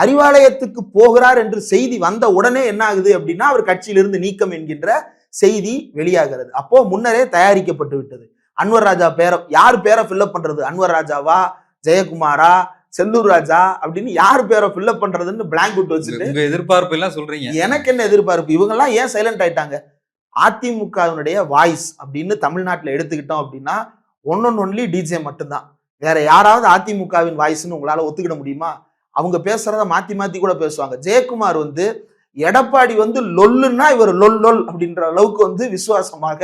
அறிவாலயத்துக்கு போகிறார் என்று செய்தி வந்த உடனே என்ன ஆகுது அப்படின்னா அவர் கட்சியிலிருந்து நீக்கம் என்கின்ற செய்தி வெளியாகிறது. அப்போ முன்னரே தயாரிக்கப்பட்டு விட்டது. அன்வர் ராஜா பேரை யார் பேரை ஃபில்அப் பண்றது? அன்வர் ராஜாவா? ஜெயக்குமாரா? செல்லூர் ராஜா? அப்படின்னு யார் பேரை ஃபில்அப் பண்றதுன்னு பிளாங்க் விட்டு வச்சுட்டு உங்க எதிர்பார்ப்பு எல்லாம் சொல்றீங்க. எனக்கு என்ன எதிர்பார்ப்பு? இவங்கெல்லாம் ஏன் சைலண்ட் ஆயிட்டாங்க? அதிமுகவினுடைய வாய்ஸ் அப்படின்னு தமிழ்நாட்டில் எடுத்துக்கிட்டோம் அப்படின்னா ஒன் ஒன் ஒன்லி டிஜே மட்டும்தான். வேற யாராவது அதிமுகவின் வாய்ஸ்னு உங்களால ஒத்துக்கிட முடியுமா? அவங்க பேசுறத மாத்தி மாத்தி கூட பேசுவாங்க. ஜெயக்குமார் வந்து எடப்பாடி வந்து லொல்லுன்னா இவர் லொல் லொல் அப்படின்ற அளவுக்கு வந்து விசுவாசமாக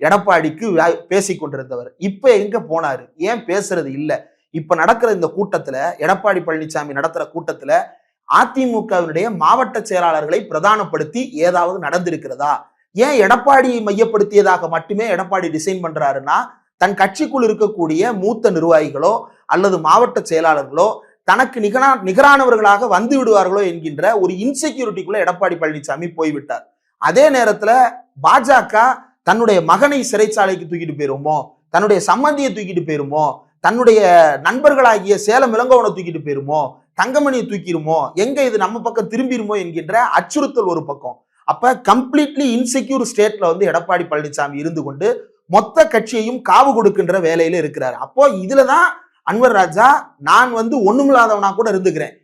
எடப்பாடிக்கு வாய்- கொண்டிருந்தவர். இப்ப எங்க போனாரு? ஏன் பேசுறது இல்ல? இப்ப நடக்கிற இந்த கூட்டத்துல எடப்பாடி பழனிசாமி நடத்துற கூட்டத்துல அதிமுகவினுடைய மாவட்ட செயலாளர்களை பிரதானப்படுத்தி ஏதாவது நடந்திருக்கிறதா? ஏன் எடப்பாடியை மையப்படுத்தியதாக மட்டுமே எடப்பாடி டிசைன் பண்றாருன்னா தன் கட்சிக்குள் இருக்கக்கூடிய மூத்த நிர்வாகிகளோ அல்லது மாவட்ட செயலாளர்களோ தனக்கு நிகரா நிகரானவர்களாக வந்து விடுவார்களோ என்கின்ற ஒரு இன்செக்யூரிட்டிக்குள்ள எடப்பாடி பழனிசாமி போய்விட்டார். அதே நேரத்துல பாஜக தன்னுடைய மகனை சிறைச்சாலைக்கு தூக்கிட்டு போயிருமோ தன்னுடைய சம்மந்தியை தூக்கிட்டு போயிருமோ தன்னுடைய நண்பர்களாகிய சேலம் இளங்கோவனை தூக்கிட்டு போயிருமோ தங்கமணியை தூக்கிருமோ எங்க இது நம்ம பக்கம் திரும்பிருமோ என்கின்ற அச்சுறுத்தல் ஒரு பக்கம். அப்ப கம்ப்ளீட்லி இன்செக்யூர் ஸ்டேட்ல வந்து எடப்பாடி பழனிசாமி இருந்து கொண்டு மொத்த கட்சியையும் காவு கொடுக்கின்ற வேலையில இருக்கிறார். அப்போ இதுலதான் அன்வர் ராஜா நான் வந்து ஒண்ணுமில்லாதவனா கூட இருந்துக்கிறேன்.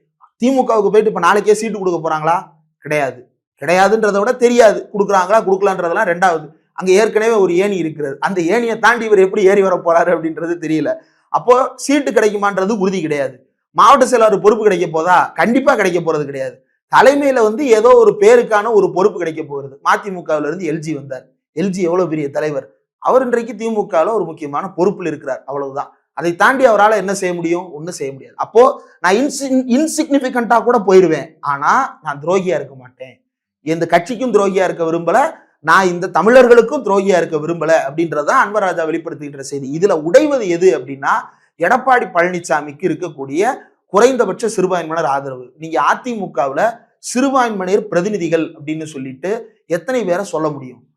திமுகவுக்கு போயிட்டு இப்ப நாளைக்கே சீட்டு கொடுக்க போறாங்களா? கிடையாது. கிடையாதுன்றதை விட தெரியாது. கொடுக்குறாங்களா? கொடுக்கலான்றதெல்லாம் ரெண்டாவது. அங்க ஏற்கனவே ஒரு ஏணி இருக்கிறது. அந்த ஏணியை தாண்டி இவர் எப்படி ஏறி வர போறாரு அப்படின்றது தெரியல. அப்போ சீட்டு கிடைக்குமான்றது உறுதி கிடையாது. மாவட்ட செயலாளர் பொறுப்பு கிடைக்க போதா? கண்டிப்பா கிடைக்க போறது கிடையாது. தலைமையில வந்து ஏதோ ஒரு பேருக்கான ஒரு பொறுப்பு கிடைக்க போகிறது. மதிமுகவுல இருந்து எல்ஜி வந்தார். எல்ஜி எவ்வளவு பெரிய தலைவர்? அவர் இன்றைக்கு திமுகவில் ஒரு முக்கியமான பொறுப்பில் இருக்கிறார். அவ்வளவுதான். அதை தாண்டி அவரால் என்ன செய்ய முடியும்? ஒன்றும் செய்ய முடியாது. அப்போ நான் இன்சி இன்சிக்னிஃபிகண்டா கூட போயிடுவேன். ஆனா நான் துரோகியா இருக்க மாட்டேன். எந்த கட்சிக்கும் துரோகியா இருக்க விரும்பல. நான் இந்த தமிழர்களுக்கும் துரோகியா இருக்க விரும்பல தான் அன்பராஜா வெளிப்படுத்துகின்ற செய்தி. இதுல உடைவது எது அப்படின்னா எடப்பாடி பழனிசாமிக்கு இருக்கக்கூடிய குறைந்தபட்ச சிறுபான்மையினர் ஆதரவு. நீங்க அதிமுகவுல சிறுபான்மையினர் பிரதிநிதிகள் அப்படின்னு சொல்லிட்டு எத்தனை பேரை சொல்ல முடியும்?